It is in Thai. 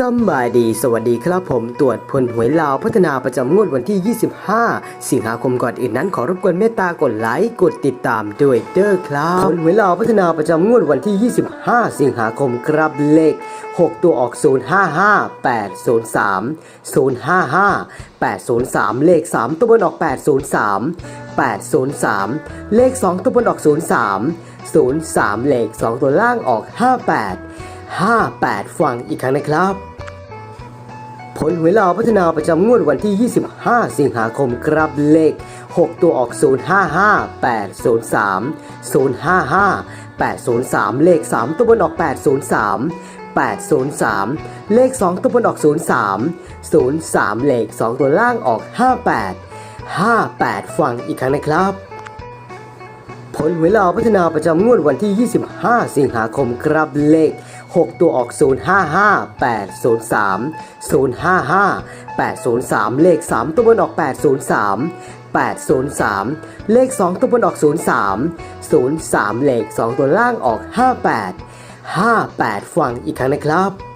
สบายดี สวัสดีครับผม ตรวจผลหวยลาวพัฒนาประจำงวดวันที่ 25 สิงหาคมก่อนอื่นนั้นขอรบกวนเมตตากดไลค์ กดติดตามด้วยเด้อครับ ผลหวยลาวพัฒนาประจำงวดวันที่ 25 สิงหาคมครับเลข 6 ตัวออก 055 803 055 803 เลข 3 ตัวบนออก 803 803 เลข 2 ตัวบนออก 03 03 เลข 2 ตัวล่างออก 58 58 ฟังอีกครั้งนะครับ ผลหวยลาวพัฒนาประจำงวดวันที่ 25 สิงหาคมครับเลข 6 ตัวออก 055 803 055 803 เลข 3 ตัวบนออก 803 803 เลข 2 ตัวบนออก 03 03 เลข 2 ตัวล่างออก 58 58 ฟังอีกครั้งนะครับ ผลหวยลาวพัฒนาประจำงวดวันที่ 25 สิงหาคมครับเลข 6 ตัวออก 055 803 055 803 เลข 3 ตัวบนออก 803 803 เลข 2 ตัวบนออก 03 03 เลข 2 ตัวล่างออก 58 58 ฟังอีกครั้งนะครับ